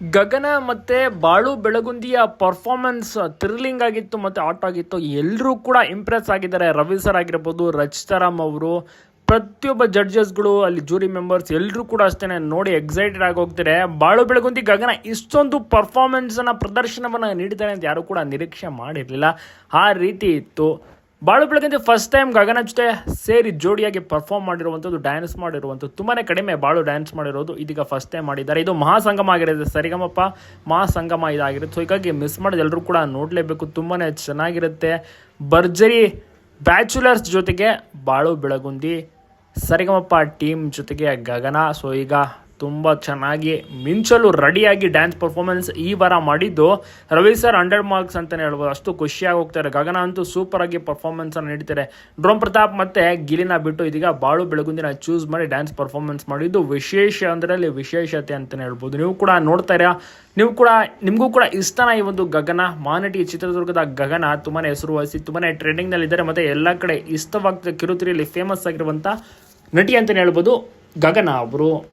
ಗಗನ ಮತ್ತೆ ಬಾಳು ಬೆಳಗುಂದಿಯ performance thrilling ಆಗಿತ್ತು ಮತ್ತೆ ಆಟ ಆಗಿತ್ತು. ಎಲ್ಲರೂ ಕೂಡ ಇಂಪ್ರೆಸ್ ಆಗಿದ್ದಾರೆ. ರವಿ ಸರ್ ಆಗಿರ್ಬೋದು ರಚಿತಾರಾಮ್ ಅವರು, ಪ್ರತಿಯೊಬ್ಬ ಜಡ್ಜಸ್ಗಳು ಅಲ್ಲಿ ಜೂರಿ ಮೆಂಬರ್ಸ್ ಎಲ್ಲರೂ ಕೂಡ ಅಷ್ಟೇ ನೋಡಿ ಎಕ್ಸೈಟೆಡ್ ಆಗಿ ಹೋಗ್ತಾರೆ. ಬಾಳು ಬೆಳಗುಂದಿ ಗಗನ ಇಷ್ಟೊಂದು ಪರ್ಫಾರ್ಮೆನ್ಸನ್ನು ಪ್ರದರ್ಶನವನ್ನು ನೀಡಿದ್ದಾರೆ ಅಂತ ಯಾರೂ ಕೂಡ ನಿರೀಕ್ಷೆ ಮಾಡಿರಲಿಲ್ಲ. ಆ ರೀತಿ ಇತ್ತು. ಬಾಳು ಬೆಳಗಿಂದ ಫಸ್ಟ್ ಟೈಮ್ ಗಗನ ಜೊತೆ ಸೇರಿ ಜೋಡಿಯಾಗಿ ಪರ್ಫಾರ್ಮ್ ಮಾಡಿರುವಂಥದ್ದು ಡ್ಯಾನ್ಸ್ ಮಾಡಿರುವಂಥದ್ದು ತುಂಬಾ ಕಡಿಮೆ ಬಾಳು ಡ್ಯಾನ್ಸ್ ಮಾಡಿರೋದು ಇದೀಗ ಫಸ್ಟ್ ಟೈಮ್ ಮಾಡಿದ್ದಾರೆ. ಇದು ಮಹಾಸಂಗಮ ಆಗಿರುತ್ತೆ ಸರಿಗಮಪ್ಪ, ಮಹಾಸಂಗಮ ಇದಾಗಿರುತ್ತೆ. ಸೊ ಹೀಗಾಗಿ ಮಿಸ್ ಮಾಡೋದು ಎಲ್ಲರೂ ಕೂಡ ನೋಡಲೇಬೇಕು ತುಂಬಾ ಚೆನ್ನಾಗಿರುತ್ತೆ. ಭರ್ಜರಿ ಬ್ಯಾಚುಲರ್ಸ್ ಜೊತೆಗೆ ಬಾಳು ಬೆಳಗುಂದಿ, ಸರಿಗಮಪ್ಪ ಟೀಮ್ ಜೊತೆಗೆ ಗಗನ. ಸೊ ಈಗ ತುಂಬ ಚೆನ್ನಾಗಿ ಮಿಂಚಲು ರೆಡಿಯಾಗಿ ಡ್ಯಾನ್ಸ್ ಪರ್ಫಾರ್ಮೆನ್ಸ್ ಈ ವಾರ ಮಾಡಿದ್ದು. ರವಿ ಸರ್ ಹಂಡ್ರೆಡ್ ಮಾರ್ಕ್ಸ್ ಅಂತಲೇ ಹೇಳ್ಬೋದು. ಅಷ್ಟು ಖುಷಿಯಾಗಿ ಹೋಗ್ತಾರೆ. ಗಗನ ಅಂತೂ ಸೂಪರ್ ಆಗಿ ಪರ್ಫಾರ್ಮೆನ್ಸ್ ಅನ್ನು ನೀಡ್ತಾರೆ. ಡ್ರೋಮ್ ಪ್ರತಾಪ್ ಮತ್ತು ಗಿಲಿನ ಬಿಟ್ಟು ಇದೀಗ ಬಾಳು ಬೆಳಗುಂದಿನ ಚೂಸ್ ಮಾಡಿ ಡ್ಯಾನ್ಸ್ ಪರ್ಫಾರ್ಮೆನ್ಸ್ ಮಾಡಿದ್ದು. ವಿಶೇಷ ಅಂದರೆ ವಿಶೇಷತೆ ಅಂತಲೇ ಹೇಳ್ಬೋದು. ನೀವು ಕೂಡ ನೋಡ್ತಾ ನೀವು ಕೂಡ, ನಿಮಗೂ ಕೂಡ ಇಷ್ಟನ ಈ ಒಂದು ಗಗನ. ಮಾನಟಿ ಚಿತ್ರದುರ್ಗದ ಗಗನ ತುಂಬಾ ಹೆಸರುವಾಸಿ ತುಂಬಾ ಟ್ರೆಂಡಿಂಗ್ನಲ್ಲಿದ್ದಾರೆ ಮತ್ತು ಎಲ್ಲ ಕಡೆ ಇಷ್ಟವಾಗ್ತದೆ ಕಿರುತಿರಿಯಲ್ಲಿ ಫೇಮಸ್ ಆಗಿರುವಂಥ ನಟಿ ಅಂತಲೇ ಹೇಳ್ಬೋದು ಗಗನ ಅವರು.